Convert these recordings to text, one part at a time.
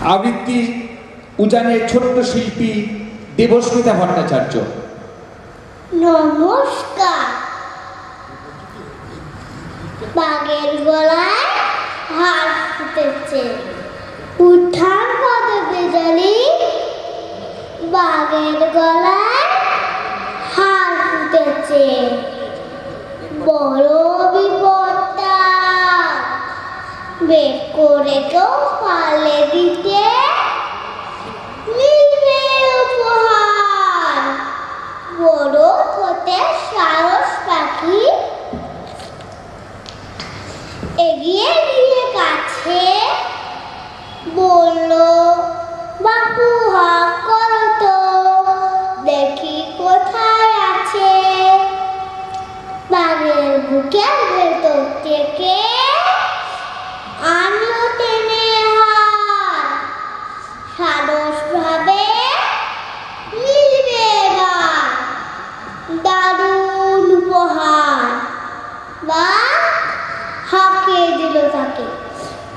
আবৃত্তি উজানের ছোট্ট শিল্পী দেবস্মিতা ভট্টাচার্য। নমস্কার। বাঘের গলায় হার ফুটেছে। উঠান পদবে জানি বাঘের গলায় হার ফুটেছে। বের করে কেউ পালে দিতে বড় হতে সারস পাখি এগিয়ে গিয়ে কাছে। তো, দেখি কোথায় আছে। বাঘের বুকের ভেতর থেকে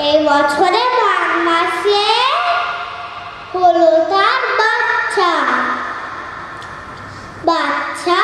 এই বছরে মাঘ মাসে হলো তার বাচ্চা। বাচ্চা